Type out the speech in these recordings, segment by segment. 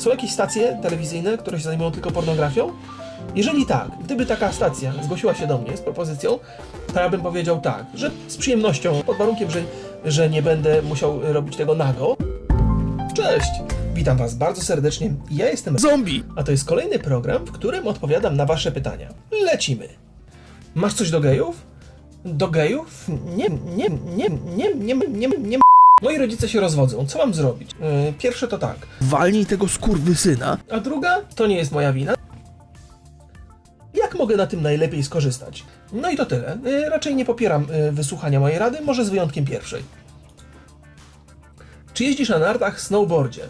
Są jakieś stacje telewizyjne, które się zajmują tylko pornografią? Jeżeli tak, gdyby taka stacja zgłosiła się do mnie z propozycją, to ja bym powiedział tak, że z przyjemnością, pod warunkiem, że, że nie będę musiał robić tego nago. Cześć! Witam Was bardzo serdecznie. Ja jestem Zombie, a to jest kolejny program, w którym odpowiadam na Wasze pytania. Lecimy! Masz coś do gejów? Do gejów? Nie, nie, nie, nie, nie, nie, nie, nie. Moi rodzice się rozwodzą. Co mam zrobić? Yy, pierwsze to tak. Walnij tego skurwysyna. A druga to nie jest moja wina. Jak mogę na tym najlepiej skorzystać? No i to tyle. Y, Raczej nie popieram y, wysłuchania mojej rady, może z wyjątkiem pierwszej. Czy jeździsz na nartach, snowboardzie?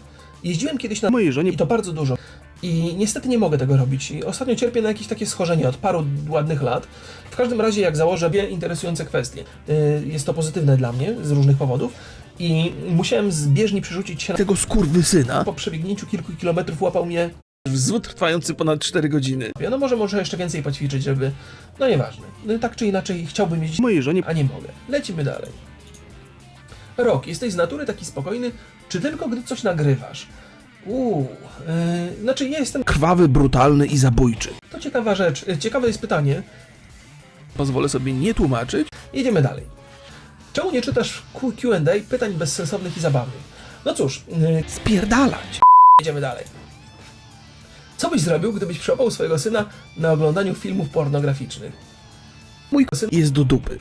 Jeździłem kiedyś na Mojej żonie i to bardzo dużo. I niestety nie mogę tego robić. I ostatnio cierpię na jakieś takie schorzenie od paru ładnych lat. W każdym razie, jak założę dwie interesujące kwestie. Y, Jest to pozytywne dla mnie z różnych powodów. I musiałem z bieżni przerzucić się na tego skurwysyna. po przebiegnięciu kilku kilometrów łapał mnie Wzód trwający ponad 4 godziny. no może może jeszcze więcej poćwiczyć, żeby... No nieważne. No, tak czy inaczej chciałbym jeździć, Mojej żonie a nie mogę. Lecimy dalej. Rok, jesteś z natury taki spokojny, czy tylko gdy coś nagrywasz? Uuu, yy, znaczy ja jestem... krwawy, brutalny i zabójczy. To ciekawa rzecz. Yy, Ciekawe jest pytanie. Pozwolę sobie nie tłumaczyć. Jedziemy dalej. Czemu nie czytasz QA, pytań bezsensownych i zabawnych? No cóż, yy, spierdalać. Jedziemy dalej. Co byś zrobił, gdybyś przełapał swojego syna na oglądaniu filmów pornograficznych? Mój syn jest do dupy.